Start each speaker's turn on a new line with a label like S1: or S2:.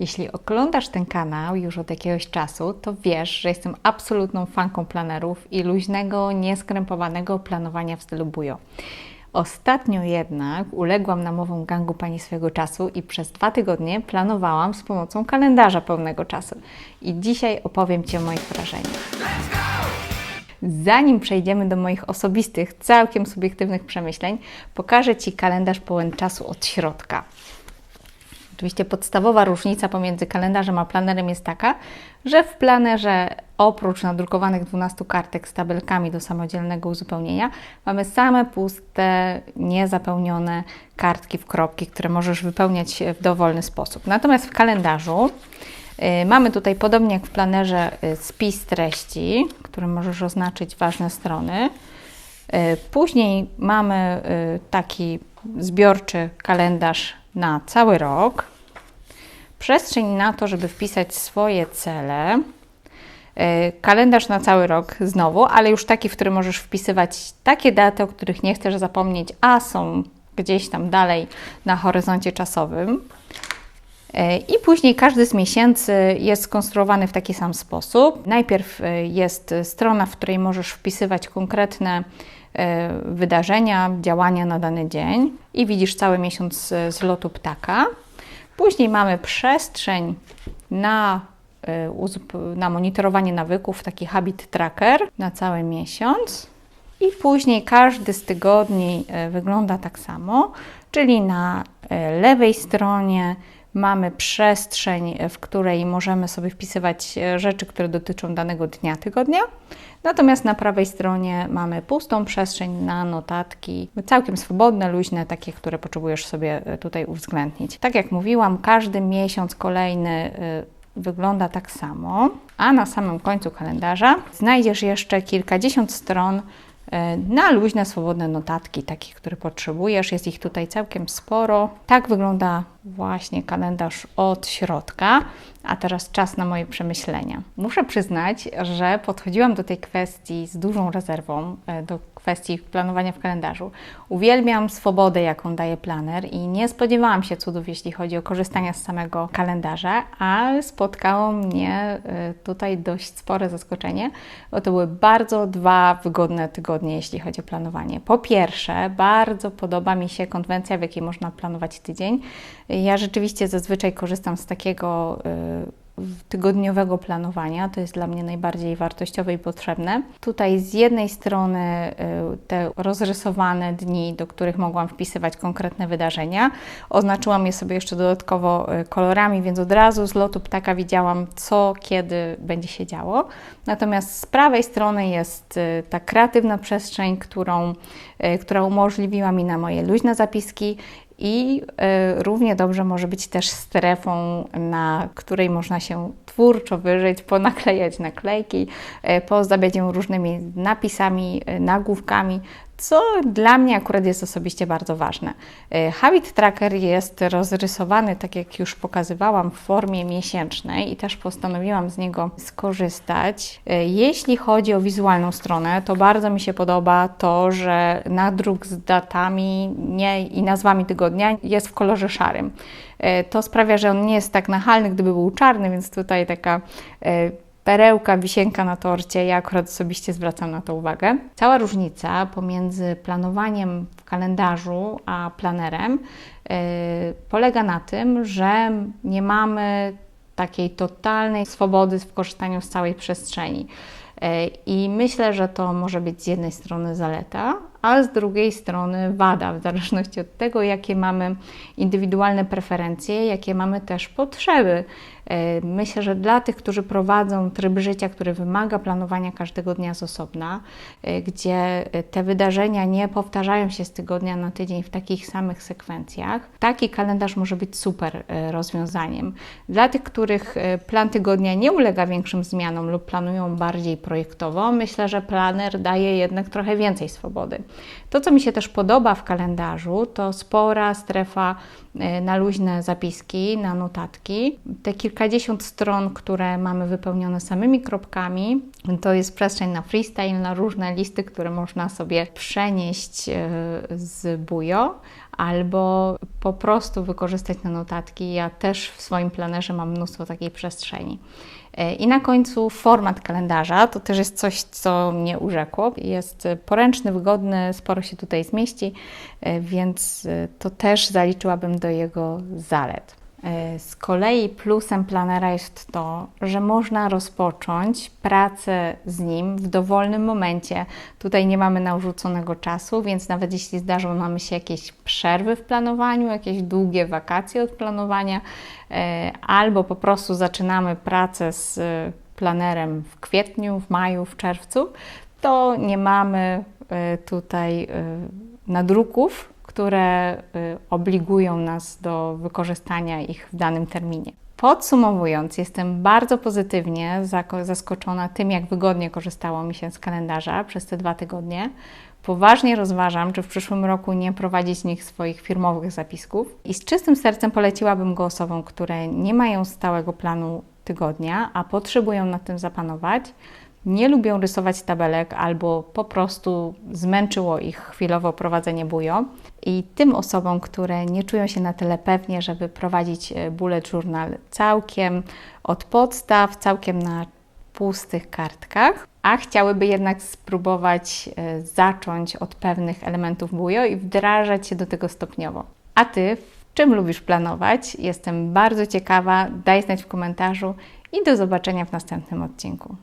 S1: Jeśli oglądasz ten kanał już od jakiegoś czasu, to wiesz, że jestem absolutną fanką planerów i luźnego, nieskrępowanego planowania w stylu bujo. Ostatnio jednak uległam namowom gangu pani swojego czasu i przez dwa tygodnie planowałam z pomocą kalendarza pełnego czasu. I dzisiaj opowiem Ci o moich wrażeniach. Zanim przejdziemy do moich osobistych, całkiem subiektywnych przemyśleń, pokażę Ci kalendarz pełen czasu od środka. Oczywiście podstawowa różnica pomiędzy kalendarzem a planerem jest taka, że w planerze oprócz nadrukowanych 12 kartek z tabelkami do samodzielnego uzupełnienia mamy same puste, niezapełnione kartki w kropki, które możesz wypełniać w dowolny sposób. Natomiast w kalendarzu y, mamy tutaj podobnie jak w planerze y, spis treści, którym możesz oznaczyć ważne strony. Y, Później mamy taki zbiorczy kalendarz na cały rok. Przestrzeń na to, żeby wpisać swoje cele. Y, Kalendarz na cały rok znowu, ale już taki, w którym możesz wpisywać takie daty, o których nie chcesz zapomnieć, a są gdzieś tam dalej na horyzoncie czasowym. E, I później każdy z miesięcy jest skonstruowany w taki sam sposób. Najpierw e, jest strona, w której możesz wpisywać konkretne e, wydarzenia, działania na dany dzień i widzisz cały miesiąc e, z lotu ptaka. Później mamy przestrzeń na, e, na monitorowanie nawyków, taki habit tracker na cały miesiąc. I później każdy z tygodni e, wygląda tak samo, czyli na e, lewej stronie mamy przestrzeń, w której możemy sobie wpisywać e, rzeczy, które dotyczą danego dnia tygodnia. Natomiast na prawej stronie mamy pustą przestrzeń na notatki, całkiem swobodne, luźne, takie, które potrzebujesz sobie e, tutaj uwzględnić. Tak jak mówiłam, każdy miesiąc kolejny e, wygląda tak samo, a na samym końcu kalendarza znajdziesz jeszcze kilkadziesiąt stron na luźne, swobodne notatki, takie, które potrzebujesz. Jest ich tutaj całkiem sporo. Tak wygląda właśnie kalendarz od środka. A teraz czas na moje przemyślenia. Muszę przyznać, że podchodziłam do tej kwestii z dużą rezerwą, e, do kwestii planowania w kalendarzu. Uwielbiam swobodę, jaką daje planer i nie spodziewałam się cudów, jeśli chodzi o korzystanie z samego kalendarza, ale spotkało mnie e, tutaj dość spore zaskoczenie, bo to były bardzo dwa wygodne tygodnie, jeśli chodzi o planowanie. Po pierwsze, bardzo podoba mi się konwencja, w jakiej można planować tydzień. Ja rzeczywiście zazwyczaj korzystam z takiego y, tygodniowego planowania. To jest dla mnie najbardziej wartościowe i potrzebne. Tutaj z jednej strony y, te rozrysowane dni, do których mogłam wpisywać konkretne wydarzenia. Oznaczyłam je sobie jeszcze dodatkowo y, kolorami, więc od razu z lotu ptaka widziałam, co kiedy będzie się działo. Natomiast z prawej strony jest ta kreatywna przestrzeń, którą, która umożliwiła mi na moje luźne zapiski i y, równie dobrze może być też strefą, na której można się twórczo wyżyć, ponaklejać naklejki, y, pozdabiać ją różnymi napisami, y, nagłówkami, co dla mnie akurat jest osobiście bardzo ważne. Y, Habit Tracker jest rozrysowany, tak jak już pokazywałam, w formie miesięcznej i też postanowiłam z niego skorzystać. Y, Jeśli chodzi o wizualną stronę, to bardzo mi się podoba to, że nadruk z datami nie, i nazwami tygodnia jest w kolorze szarym. Y, To sprawia, że on nie jest tak nachalny, gdyby był czarny, więc tutaj taka perełka, wisienka na torcie. Ja akurat osobiście zwracam na to uwagę. Cała różnica pomiędzy planowaniem w kalendarzu a planerem yy, polega na tym, że nie mamy takiej totalnej swobody w korzystaniu z całej przestrzeni. Yy, I myślę, że to może być z jednej strony zaleta, a z drugiej strony wada, w zależności od tego, jakie mamy indywidualne preferencje, jakie mamy też potrzeby. E, Myślę, że dla tych, którzy prowadzą tryb życia, który wymaga planowania każdego dnia z osobna, e, gdzie te wydarzenia nie powtarzają się z tygodnia na tydzień w takich samych sekwencjach, taki kalendarz może być super e, rozwiązaniem. Dla tych, których plan tygodnia nie ulega większym zmianom lub planują bardziej projektowo, myślę, że planer daje jednak trochę więcej swobody. To, co mi się też podoba w kalendarzu, to spora strefa e, na luźne zapiski, na notatki. Te kilkadziesiąt stron, które mamy wypełnione samymi kropkami, to jest przestrzeń na freestyle, na różne listy, które można sobie przenieść e, z Bujo. albo po prostu wykorzystać na notatki. Ja też w swoim planerze mam mnóstwo takiej przestrzeni. I na końcu format kalendarza to też jest coś, co mnie urzekło. Jest poręczny, wygodny, sporo się tutaj zmieści, e, więc e, to też zaliczyłabym do jego zalet. E, Z kolei plusem planera jest to, że można rozpocząć pracę z nim w dowolnym momencie. Tutaj nie mamy narzuconego czasu, więc nawet jeśli zdarzą nam się jakieś przerwy w planowaniu, jakieś długie wakacje od planowania, e, albo po prostu zaczynamy pracę z planerem w kwietniu, w maju, w czerwcu, to nie mamy e, tutaj nadruków, które y, obligują nas do wykorzystania ich w danym terminie. Podsumowując, jestem bardzo pozytywnie zaskoczona tym, jak wygodnie korzystało mi się z kalendarza przez te dwa tygodnie. Poważnie rozważam, czy w przyszłym roku nie prowadzić z nich swoich firmowych zapisków i z czystym sercem poleciłabym go osobom, które nie mają stałego planu tygodnia, a potrzebują nad tym zapanować, nie lubią rysować tabelek albo po prostu zmęczyło ich chwilowo prowadzenie bujo. I tym osobom, które nie czują się na tyle pewnie, żeby prowadzić e, bullet journal całkiem od podstaw, całkiem na pustych kartkach, a chciałyby jednak spróbować e, zacząć od pewnych elementów bujo i wdrażać się do tego stopniowo. A Ty w czym lubisz planować? Jestem bardzo ciekawa. Daj znać w komentarzu i do zobaczenia w następnym odcinku.